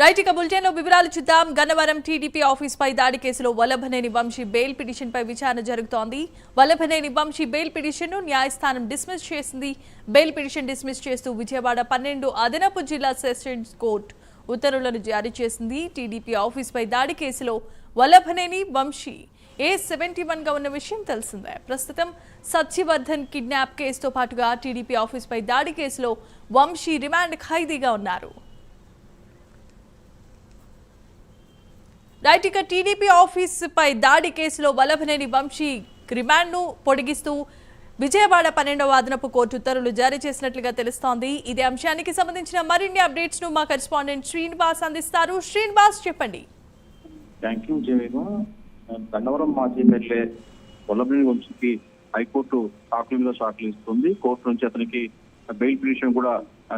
Right ఇక బులెటిన్లో వివరాలు చూద్దాం. గన్నవరం టీడీపీ ఆఫీస్ పై దాడి కేసులో వల్లభనేని వంశీ బెయిల్ పిటిషన్ పై విచారణ జరుగుతోంది. వల్లభనేని వంశీ బెయిల్ పిటిషన్ను న్యాయస్థానం డిస్మిస్ చేసింది. బెయిల్ పిటిషన్ డిస్మిస్ చేస్తూ విజయవాడ పన్నెండు అదనపు జిల్లా సెషన్స్ కోర్టు ఉత్తర్వులను జారీ చేసింది. టీడీపీ ఆఫీస్ పై దాడి కేసులో వల్లభనేని వంశీ ఏ సెవెంటీ వన్గా ఉన్న విషయం తెలిసిందే. ప్రస్తుతం సత్యవర్ధన్ కిడ్నాప్ కేసుతో పాటుగా టీడీపీ ఆఫీస్ పై దాడి కేసులో వంశీ రిమాండ్ ఖైదీగా ఉన్నారు. రైట్ టీడీపీ ఆఫీస్ పై దాడి కేసులో వల్లభనేని వంశీ రిమాండ్ను పొడిగిస్తూ విజయవాడ పన్నెండవ అదనపు కోర్టు ఉత్తర్వులు జారీ చేసినట్లుగా తెలుస్తోంది. ఇదే అంశానికి సంబంధించిన మరిన్ని అప్డేట్స్ను మా కరెస్పాండెంట్ శ్రీనివాస్ అందిస్తారు. శ్రీనివాస్ చెప్పండి. థ్యాంక్ యూ గన్నవరం మాజీ ఎమ్మెల్యే వల్లభనేని వంశీకి హైకోర్టు సాకుల మీద సాకులు ఇస్తుంది కోర్టు నుంచి అతనికి బెయిల్ పిటిషన్ కూడా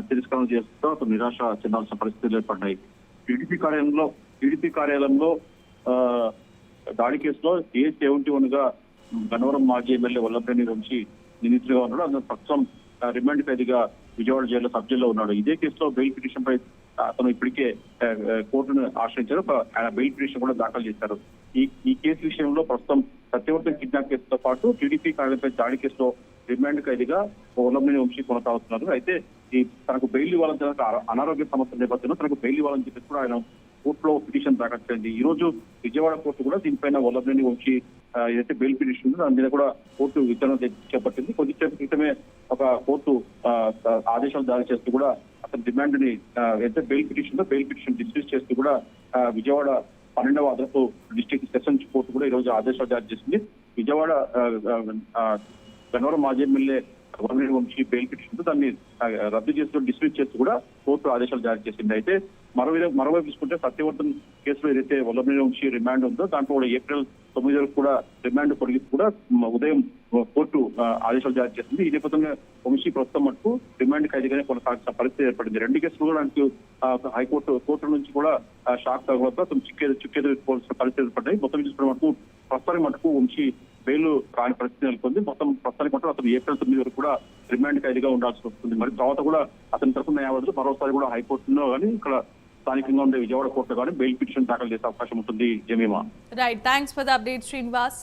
తిరస్కరణ చేస్తూ అతను నిరాశ చెందాల్సిన పరిస్థితులు ఏర్పడ్డాయి. టీడీపీ కార్యాలయంలో టీడీపీ కార్యాలయంలో ఆ, దాడి కేసులో ఏ సెవెంటీ వన్గా గన్నవరం మాజీ ఎమ్మెల్యే వల్లభనేని వంశీ నిందితులుగా ఉన్నాడు అతను ప్రస్తుతం రిమాండ్ ఖైదీగా విజయవాడ జైల్లో సబ్ జైల్లో ఉన్నాడు. ఇదే కేసులో బెయిల్ పిటిషన్ పై అతను ఇప్పటికే కోర్టును ఆశ్రయించారు. ఆయన బెయిల్ పిటిషన్ కూడా దాఖలు చేశారు. ఈ ఈ కేసు విషయంలో ప్రస్తుతం సత్యవర్ధన్ కిడ్నాప్ కేసుతో పాటు టీడీపీ కార్యాలయంపై దాడి కేసులో రిమాండ్ ఖైదీగా ఉల్లంఘన వంశీ కొనసాగుతున్నారు. అయితే ఈ తనకు బెయిల్ ఇవ్వాలని అనారోగ్య సమస్య నేపథ్యంలో తనకు బెయిల్ ఇవ్వాలని చెప్పేసి కూడా ఆయన కోర్టులో పిటిషన్ దాఖలు చేయండి. ఈ రోజు విజయవాడ కోర్టు కూడా దీనిపైన వల్లభనేని వంశీ ఏదైతే బెయిల్ పిటిషన్ ఉందో దాని మీద కూడా కోర్టు విచారణ చేపట్టింది. కొద్దిసేపు క్రితమే ఒక కోర్టు ఆదేశాలు జారీ చేస్తూ కూడా అతని డిమాండ్ని ఏదైతే bail petition bail petition dismiss చేస్తూ కూడా విజయవాడ పన్నెండవ అదనపు డిస్ట్రిక్ట్ సెషన్స్ కోర్టు కూడా ఈ రోజు ఆదేశాలు జారీ చేసింది. విజయవాడ గన్నవరం మాజీ MLA Vallabhaneni Vamsi bail petition దాన్ని రద్దు చేస్తూ డిస్మిస్ చేస్తూ కూడా కోర్టు ఆదేశాలు జారీ చేసింది. అయితే మరోవైపు మరోవైపు చూసుకుంటే సత్యవర్ధన్ కేసులో ఏదైతే వల్లభనేని వంశీ రిమాండ్ ఉందో దాంట్లో కూడా ఏప్రిల్ తొమ్మిది వరకు కూడా రిమాండ్ పొడిగిస్తూ కూడా ఉదయం కోర్టు ఆదేశాలు జారీ చేసింది. ఈ నేపథ్యంలో వంశీ ప్రస్తుతం మటుకు రిమాండ్ ఖైదీగానే కొనసాగాల్సిన పరిస్థితి ఏర్పడింది. రెండు కేసులు కూడా ఆయనకు హైకోర్టు కోర్టు నుంచి కూడా షాక్ తగ్గడంతో అతను చిక్కేది చిక్కేది పరిస్థితి ఏర్పడ్డాయి. మొత్తం చూసుకున్న మటుకు ప్రస్తుతానికి మటుకు వంశీ బెయిల్ రాని పరిస్థితి నెలకొంది. మొత్తం ప్రస్తుతానికి మటుకు అతను ఏప్రిల్ తొమ్మిది వరకు కూడా రిమాండ్ ఖైదీగా ఉండాల్సి వస్తుంది. మరి తర్వాత కూడా అతని తరఫున న్యాయవాదులు మరోసారి కూడా హైకోర్టులో కానీ ఇక్కడ స్థానికంగా ఉండే విజయవాడ కోర్టులో కానీ బెయిల్ పిటిషన్ దాఖలు చేసే అవకాశం ఉంటుంది Jamima. Right thanks for the update Srinivas